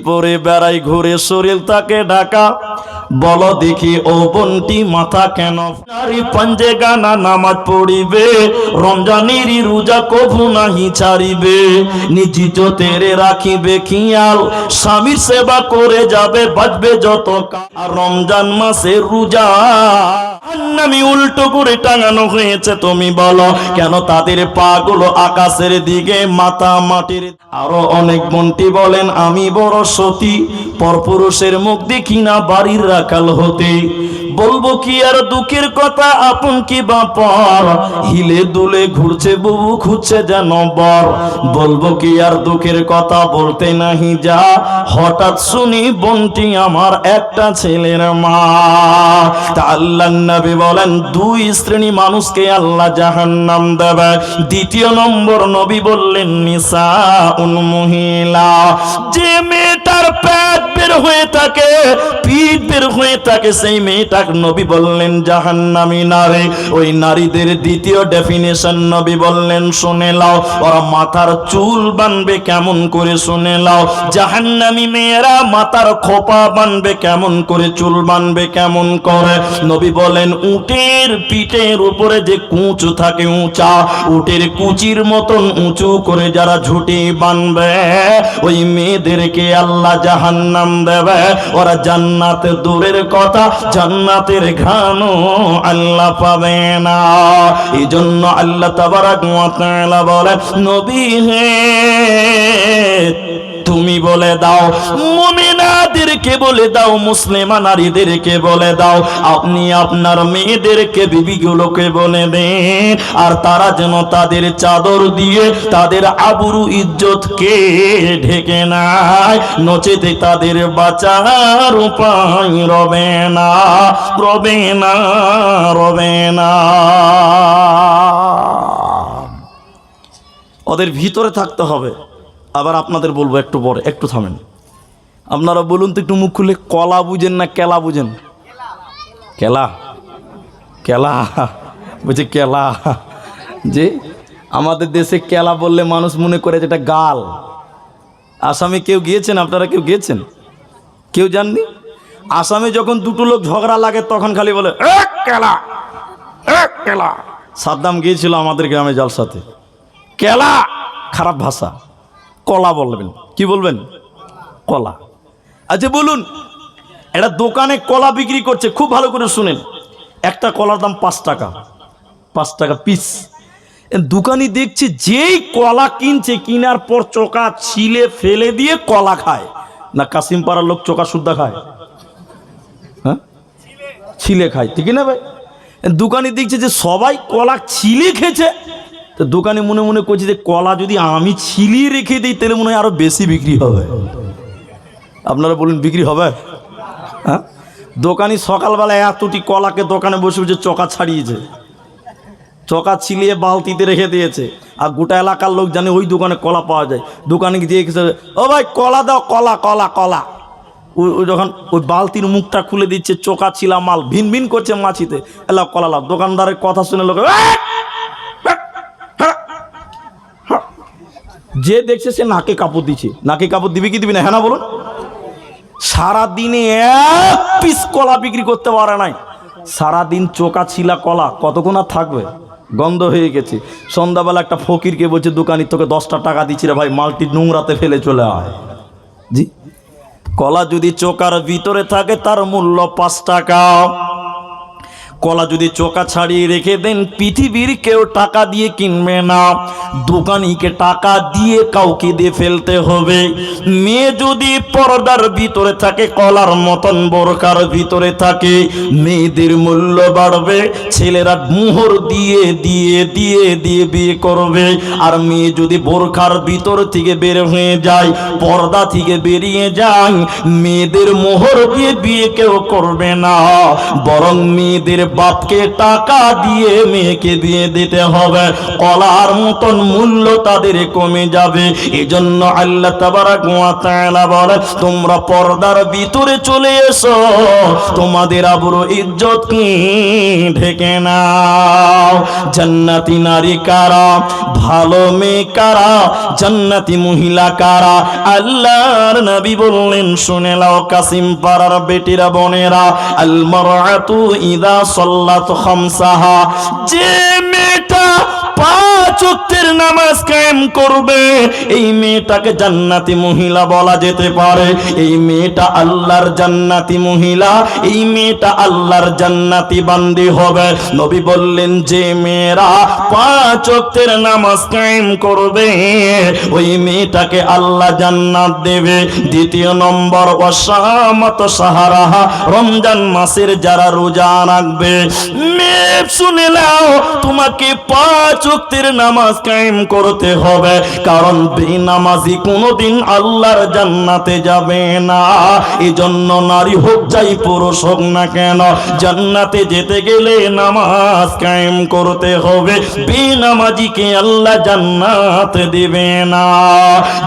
পরে বেড়াই ঘুরে শরীর তাকে ঢাকা। বলো দেখি ও বন্টি মাথা কেন নারী পঞ্জে গানা নামাজ পড়িবে রমজানেরই রোজা কভু নাহি ছাড়িবে। নিজিত তেরে রাখিবে খিয়াল, স্বামীর সেবা করে যাবে, বাঁচবে যত। আর রমজান মাসে রোজা। নামি উল্টো করে টাঙানো হয়েছে, তুমি বলো, কেন তাদের পাগুলো আকাশের দিকে মাথা মাটির? আরও অনেক মন্ত্রী বলেন, আমি বড় সতী, পরপুরুষের মুখ দেখি না, বাড়ির রাখাল হতে। বলব কি আর দুঃখের কথা? আপন কি বাপর হিলে দুলে ঘুরছে, বুবু খুঁজছে যেন বর। বলব কি আর দুঃখের কথা বলতে নাহি যা? হঠাৎ শুনি বন্টি আমার একটা ছেলের মা। তা আল্লাহ নবী বলেন, দুই শ্রেণি মানুষকে আল্লাহ জাহান্নাম দেবে। দ্বিতীয় নম্বর নবী বললেন নিসা উন মহিলা, যে মেয়েটার পেট বের হয়ে থাকে, পিঠ বের হয়ে থাকে, সেই মেয়েটাকে নবী বললেন, জাহান্নামী নারী। ওই নারীদের দ্বিতীয় ডেফিনেশন নবী বললেন, শুনে লাও ওরা মাথার চুল বানবে কেমন করে শুনে লাও জাহান্নামী মেয়েরা মাথার খোপা বানবে কেমন করে, চুল বানবে কেমন করে? নবী বলেন, উটের পিঠের উপরে যে কুঁচু থাকে উঁচা, উটের কুচির মতন উঁচু করে যারা ঝুটি বানবে, ওই মেয়েদেরকে আল্লাহ জাহান্নাম দেবে। ওরা জান্নাতে দূরের কথা জান্নাতের ঘানো আল্লাহ পাবে না। এই জন্য আল্লাহ তাবারাক ওয়া তাআলা বলে নবী হে বলে দাও। মুমিনাদেরকে বলে দাও, মুসলিমা নারীদেরকে বলে দাও। আপনি আপনার মেয়েদেরকে, বিবিগুলোকে বলে দেন। আর তারা যেন তাদের চাদর দিয়ে তাদের আবরু ইজ্জতকে ঢেকে নেয়। নচেতে তাদের বাঁচার উপায় রবে না রবে না রবে না। ওদের ভিতরে থাকতে হবে। আবার আপনাদের বলব একটু পরে, একটু থামেন। আপনারা বলুন তো একটু মুখ খুলে, কলা বুঝেন না কেলা বুঝেন? কেলা? কেলা? বুঝে কেলা। যে আমাদের দেশে কেলা বললে মানুষ মনে করে যেটা গাল। আসামে কেউ গিয়েছেন? আপনারা কেউ গিয়েছেন? কেউ জাননি আসামে যখন দুটো লোক ঝগড়া লাগে, তখন খালি বলে কেলা কেলা। সাদ্দাম গিয়েছিল আমাদের গ্রামে জালসাতে। কেলা, খারাপ ভাষা। কলা বলবেন। কি বলবেন? কলা। আচ্ছা বলুন, একটা দোকানে কলা বিক্রি করছে, খুব ভালো করে শুনেন। একটা কলার দাম পাঁচ টাকা পাঁচ টাকা পিস দোকানি দেখছে যেই কলা কিনছে, কিনার পর চোকা ছিলে ফেলে দিয়ে কলা খায়। না কাসিম পাড়ার লোক চোকা শুদ্ধা খায়? হ্যাঁ? ছিলে খায় ঠিক না ভাই? দোকানি দেখছে যে সবাই কলা ছিলে খেয়েছে তো দোকানে মনে মনে করছে যে কলা যদি আমি ছিলিয়ে রেখে দিই, তাহলে মনে হয় আরও বেশি বিক্রি হবে। আপনারা বলুন, বিক্রি হবে? হ্যাঁ? দোকানি সকালবেলা এতটি কলাকে দোকানে বসে বসে চকা ছাড়িয়েছে। চকা ছিলিয়ে বালতিতে রেখে দিয়েছে। আর গোটা এলাকার লোক জানে ওই দোকানে কলা পাওয়া যায়। দোকানে গিয়ে ও ভাই, কলা দাও, কলা কলা কলা। ওই ওই যখন ওই বালতির মুখটা খুলে দিচ্ছে চোকা ছিলা মাল ভিন ভিন করছে মাছিতে। এলা কলা লাভ দোকানদারের কথা শুনে লোক যে দেখছে সে নাকে কাপড় দিচ্ছে নাকে কাপড় দিবি কি দিবি না? হ্যাঁ না বলুন। সারাদিনে এক পিস কলা বিক্রি করতে পারে নাই। সারাদিন চোকা ছিলা কলা, কতক্ষণ আর থাকবে? গন্ধ হয়ে গেছে। সন্ধ্যাবেলা একটা ফকিরকে বলছে দোকানি তোকে দশটা টাকা দিচ্ছি রে ভাই, মালটি নোংরাতে ফেলে চলে আয়। জি। কলা যদি চোকার ভিতরে থাকে, তার মূল্য পাঁচ টাকা। কলা যদি চোকা ছাড়িয়ে রেখে দেন, পৃথিবীর কেউ টাকা দিয়ে কিনবে না। দোকানিকে টাকা দিয়ে কাউকে দিয়ে ফেলতে হবে। মেয়ে যদি পর্দার ভিতরে থাকে, কলার মতন বোরকার ভিতরে থাকে, মেয়েদের মূল্য বাড়বে, ছেলেরা মোহর দিয়ে দিয়ে দিয়ে দিয়ে বিয়ে করবে। আর মেয়ে যদি বোরখার ভিতর থেকে বের হয়ে যায়, পর্দা থেকে বেরিয়ে যায়, মেয়েদের মোহর দিয়ে বিয়ে কেউ করবে না। বরং মেয়েদের বাপকে টাকা দিয়ে মেয়েকে দিয়ে দিতে হবে। কলার মতন মূল্য তাদের কমে যাবে। এজন্য আল্লাহ তাবারাক ওয়া তাআলা বলে, তোমরা পর্দার ভিতরে চলে এসো। তোমাদের আবরু ইজ্জত ঢেকে নাও। জান্নাতি নারী কারা? ভালো মেয়ে কারা? জান্নাতি মহিলা কারা? আল্লাহর নবী বললেন, শুনে লাও কাসিম পাড়ার বেটিরা, বোনেরা আল মারআতু ইদা সাল্লাত খামসাহা। যে মেয়েটা পাঁচ ওয়াক্তের নামাজ কায়েম করবে। এই মেয়েটাকে জান্নাতি মহিলা বলা যেতে পারে। এই মেয়েটা আল্লাহর জান্নাতি মহিলা। এই মেয়েটা আল্লাহর জান্নাতি বান্দি হবে। নবী বললেন, যে মেয়েরা পাঁচ ওয়াক্তের নামাজ কায়েম করবে, ওই মেয়েটাকে আল্লাহ জান্নাত দেবে। দ্বিতীয় নম্বর অসামত সাহারাহা, রমজান মাসের যারা রোজা রাখবে। মেয়ে, শুনে নাও, তোমাকে পাঁচ ওয়াক্তের নামাজ কায়েম করতে হবে, কারণ বেনামাজি কোনোদিন আল্লাহর জান্নাতে যাবে না। এই জন্য নারী হোক যাই পুরুষ হোক না কেন, জান্নাতে যেতে গেলে নামাজ কায়েম করতে হবে। বেনামাজিকে আল্লাহ জান্নাত দেবে না।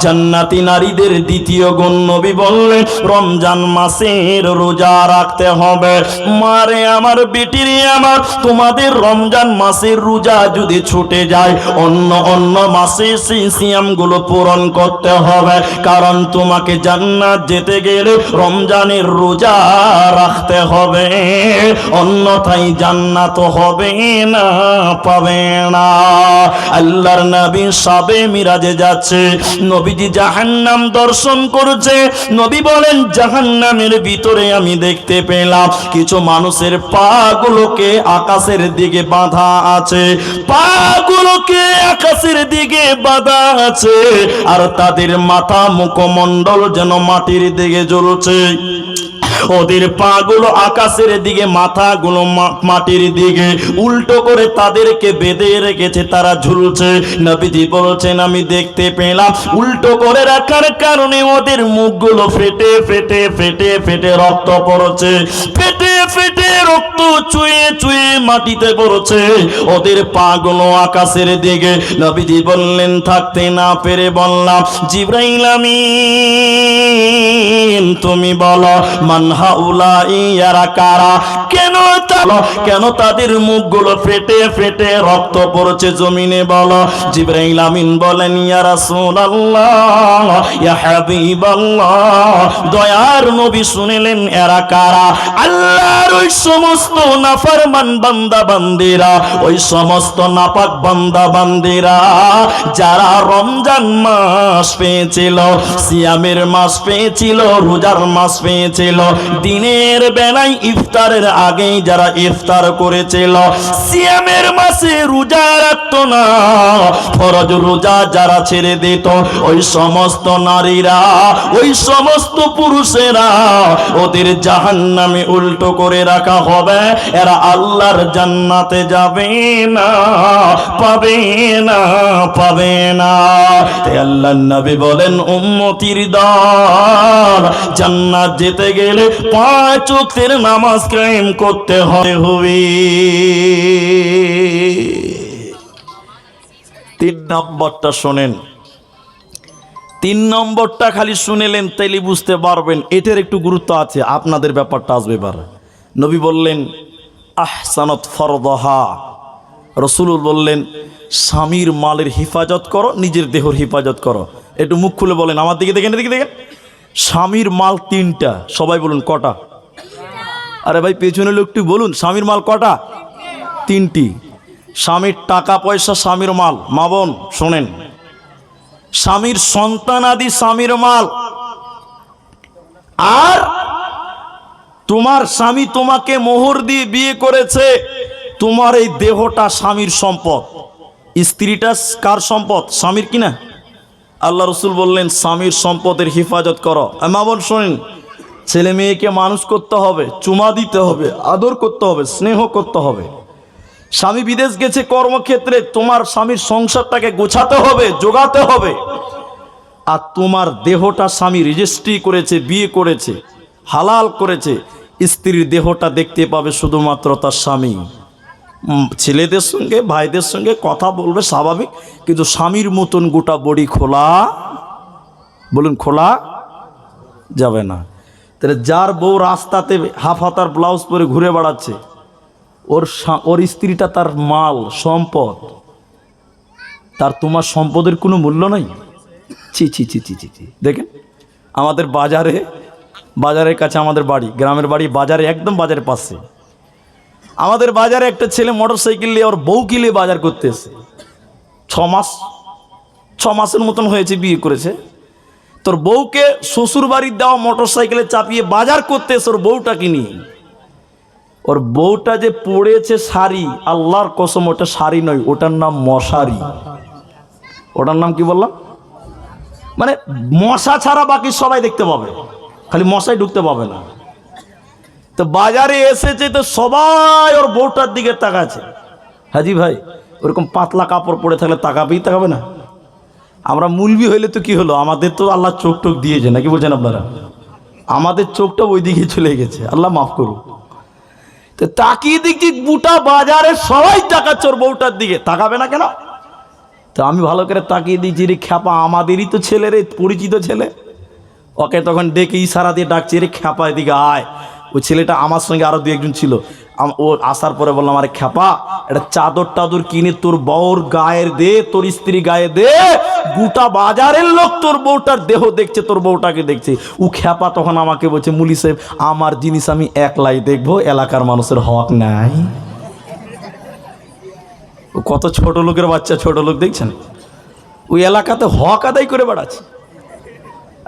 জান্নাতি নারীদের দ্বিতীয় গুণ নবী বললেন, রমজান মাসের রোজা রাখতে হবে। মারে আমার, বেটিরে আমার, তোমাদের রমজান মাসের রোজা যদি ছুটে যায় অন্য অন্য মাসে সেই সিয়ামগুলো পূরণ করতে হবে। কারণ তোমাকে জান্নাত যেতে গেলে রমজানের রোজা রাখতে হবে। অন্যথায় জান্নাত হবে না, পাবে না। আল্লাহর নবী সবে মিরাজে যাচ্ছে। নবীজি জাহান্নাম দর্শন করছে। নবী বলেন, জাহান্নামের ভিতরে আমি দেখতে পেলাম কিছু মানুষের পা গুলোকে আকাশের দিকে বাঁধা আছে। পা আকাশের দিকে বাধা আছে আর তাদের মাথা মুখমণ্ডল যেন মাটির দিকে জ্বলছে। ওদের পাগুলো আকাশের দিকে, মাথাগুলো মাটির দিকে উল্টো করে তাদেরকে বেঁধে রেখেছে, তারা ঝুলছে। নবীজি বলছেন, আমি দেখতে পেলাম উল্টো করে রাখার কারণে ওদের মুখগুলো ফেটে ফেটে ফেটে ফেটে রক্ত পড়ছে। ফেটে ফেটে রক্ত চুয়ে চুয়ে মাটিতে পড়ছে। ওদের পাগুলো আকাশের দিকে। নবীজি বললেন, থাকতে না পেরে বললাম, জিব্রাইল আমিন, তুমি বলো ইয়ারা কেন কেন তাদের মুখগুলো ফেটে ফেটে রক্ত পড়ছে জমিনে? বলেন দয়ার নবী এরা কারা? আল্লাহর ওই সমস্ত নাফরমান বান্দা বান্দিরা ওই সমস্ত নাপাক বান্দা বান্দিরা যারা রমজান মাস পেয়েছিল, সিয়ামের মাস পেয়েছিল, রোজার মাস পেয়েছিল দিনের বেলায় ইফতারের আগেই যারা ইফতার করেছিল, সিয়ামের মাসে রোজা রাখতো না, ফরজ রোজা যারা ছেড়ে দিত, ওই সমস্ত নারীরা, ওই সমস্ত পুরুষেরা ওদের জাহান্নামে উল্টো করে রাখা হবে, এরা আল্লাহর জান্নাতে যাবে না, পাবে না পাবে না। আল্লাহ নবী বলেন, উম্মতির দল, জান্নাত যেতে গেলে পাঁচ নামাজ কায়েম করতে হবে হবে। তিন নম্বরটা শোনেন। তিন নম্বরটা খালি শুনেলেন, তাইলে বুঝতে পারবেন, এটার একটু গুরুত্ব আছে, আপনাদের ব্যাপারটা আসবে এবার। নবী বললেন, আহসানত ফরদহা। রসুল বললেন, স্বামীর মালের হেফাজত করো, নিজের দেহর হেফাজত করো। একটু মুখ খুলে বলেন, আমার দিকে দেখেন, এদিকে দেখেন। স্বামীর মাল তিনটা। সবাই বলুন, কটা? আরে ভাই পেছনে লোকটি বলুন, স্বামীর মাল কটা? তিনটি। স্বামীর টাকা পয়সা, স্বামীর মাল। মা বোন, শোনেন। স্বামীর সন্তান আদি স্বামীর মাল। আর তোমার স্বামী তোমাকে মোহর দিয়ে বিয়ে করেছে, তোমার এই দেহটা স্বামীর সম্পদ। স্ত্রীটা কার সম্পদ? স্বামীর কিনা আল্লাহ রসুল বললেন, স্বামীর সম্পদের হেফাজত করো। মা বোন, শোনেন, ছেলে মেয়েকে মানুষ করতে হবে, চুমা দিতে হবে, আদর করতে হবে, স্নেহ করতে হবে। স্বামী বিদেশ গেছে কর্মক্ষেত্রে, তোমার স্বামীর সংসারটাকে গোছাতে হবে যোগাতে হবে। আর তোমার দেহটা স্বামী রেজিস্ট্রি করেছে, বিয়ে করেছে, হালাল করেছে, স্ত্রীর দেহটা দেখতে পাবে শুধুমাত্র তার স্বামী। ছেলেদের সঙ্গে, ভাইদের সঙ্গে কথা বলবে স্বাভাবিক, কিন্তু স্বামীর মতন গোটা বডি খোলা, বলুন খোলা যাবে না। তাহলে যার বউ রাস্তাতে হাফ হাতার ব্লাউজ পরে ঘুরে বেড়াচ্ছে, ওর ওর স্ত্রীটা তার মাল, সম্পদ। তার তোমার সম্পদের কোনো মূল্য নাই? ছি ছি ছি ছি ছি ছি। দেখেন, আমাদের বাজারে, বাজারের কাছে আমাদের বাড়ি, গ্রামের বাড়ি, বাজারে, একদম বাজারের পাশে। আমাদের বাজারে একটা ছেলে মোটর সাইকেল নিয়ে ওর বউ কিলে বাজার করতে এসে ছ মাস, ছ মাসের মতন হয়েছে বিয়ে করেছে। তোর বউকে শ্বশুর বাড়ির দেওয়া মোটর সাইকেলে চাপিয়ে বাজার করতে এসে ওর বউটাকে নিয়ে। ওর বউটা যে পড়েছে শাড়ি, আল্লাহর কসম, ওটা শাড়ি নয়, ওটার নাম মশারি। ওটার নাম কি বললাম? মানে মশা ছাড়া বাকি সবাই দেখতে পাবে। খালি মশাই ঢুকতে পাবে না। তো বাজারে এসেছে, তো সবাই ওর বউটার দিকে তাকাচ্ছে। হাজি ভাই, ওরকম পাতলা কাপড় পরে থাকলে তাকাবেই তাকাবে না। আমরা মুলবি হইলে তো কি হলো? আমাদের তো আল্লাহ চোখ টোক দিয়েছে, নাকি বলছেন আপনারা? আমাদের চোখটা ওই দিকে চলে গেছে। আল্লাহ মাফ করুন তো তাকিয়ে দেখছি গোটা বাজারে সবাই তাকাচ্ছে ওর বউটার দিকে। তাকাবে না কেন? তো আমি ভালো করে তাকিয়ে দিয়েছি রে খ্যাপা, আমাদেরই তো ছেলে রে, পরিচিত ছেলে। ওকে তখন ডেকে ইশারা দিয়ে ডাকছি রে খ্যাপা, এদিকে আয়। ওই ছেলেটা আমার সঙ্গে আরও দু একজন ছিল। ও আসার পরে বললাম, আরে খ্যাপা একটা চাদর টাদর কিনে তোর বউর গায়ের দে, তোর স্ত্রী গায়ে দে। গোটা বাজারের লোক তোর বউটার দেহ দেখছে, তোর বউটাকে দেখছে। ও খ্যাপা তখন আমাকে বলছে, মুলি সাহেব, আমার জিনিস আমি একলাই দেখব, এলাকার মানুষের হক নাই। কত ছোট লোকের বাচ্চা, ছোট লোক দেখছেন? ওই এলাকাতে হক আদায় করে বেড়াচ্ছে।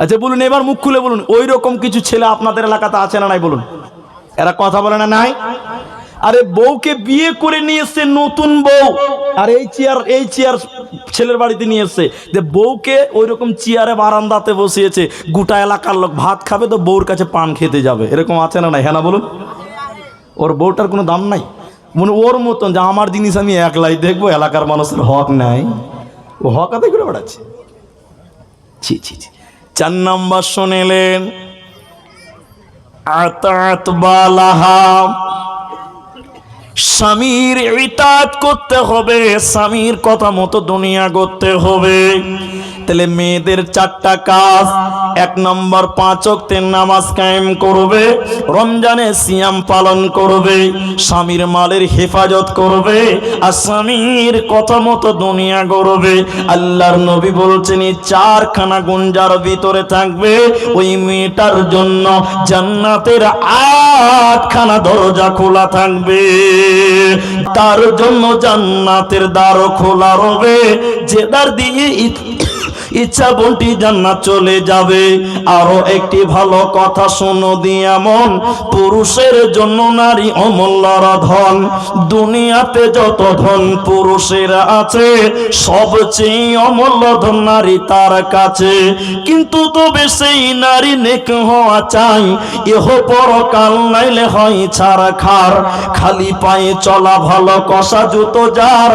আচ্ছা বলুন, এবার মুখ খুলে বলুন ওই রকম কিছু ছেলে আপনাদের এলাকাতে আছে না নাই বলুন? এরা কথা বলে না নাই? আরে, বউকে বিয়ে করে নিয়ে এসছে নতুন বউ। আর এই চেয়ার এই চেয়ার ছেলের বাড়িতে নিয়ে এসছে। যে বউকে ওই রকম চেয়ারে বারান্দাতে বসিয়েছে। গোটা এলাকার লোক ভাত খাবে তো বউর কাছে পান খেতে যাবে। এরকম আছে না নাই? হ্যাঁ না বলুন? ওর বউটার কোনো দাম নাই? মনে ওর মতন যে আমার জিনিস আমি একলাই দেখব, এলাকার মানুষের হক নাই। ও হক আদায় করে বেড়াচ্ছে। ছি ছি ছি। চার নম্বর শুনেলেন স্বামীর ইতাত করতে হবে স্বামীর কথা মতো দুনিয়া করতে হবে। তাহলে মেয়েদের চারটা কাজ। এক নম্বর পাঁচ অক্তের নামাজ কায়েম করবে, রমজানে সিয়াম পালন করবে, স্বামীর মালের হেফাজত করবে, আর স্বামীর কথা মতো দুনিয়া গড়বে। আল্লাহর নবী বলছেন, এই চারখানা গুঞ্জার ভিতরে থাকবে ওই মেয়েটার জন্য জান্নাতের আটখানা দরজা খোলা থাকবে। তার জন্য জান্নাতের দ্বারও খোলা রবে। যে দ্বার দিয়ে ইচ্ছা বন্টি জান্নাত চলে যাবে। আরও একটি ভালো কথা শোনো দিয়ামন পুরুষের জন্য নারী অমূল্যর ধন। দুনিয়াতে যত ধন পুরুষের আছে, সবচেয়ে অমূল্য ধন নারী তার কাছে। কিন্তু তবে সেই নারী নেক হওয়া চাই এহ পরকাল নাইলে হয় ছাড়া খার। খালি পায়ে চলা ভালো কষা জুতো যার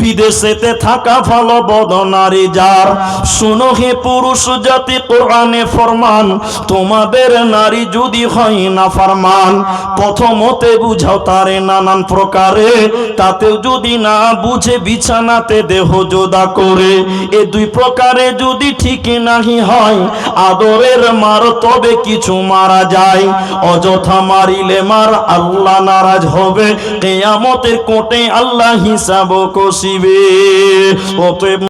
বিদেশেতে থাকা ভালো বদনারী যার, শুনো হে পুরুষ জাতি, কোরআনে ফরমান, তোমাদের নারী যদি হয় না ফরমান, প্রথমতে বুঝাও তারে নানান প্রকারে, তাতেও যদি না বুঝে বিছানাতে দেহ যোদা করে, এ দুই প্রকারে যদি ঠিক নাহি হয়, আদরের মার তবে কিছু মারা যায়, অযথা মারিলে মার আল্লাহ নারাজ হবে, কেয়ামতের কোটে আল্লাহ হিসাব কষিবে অতএব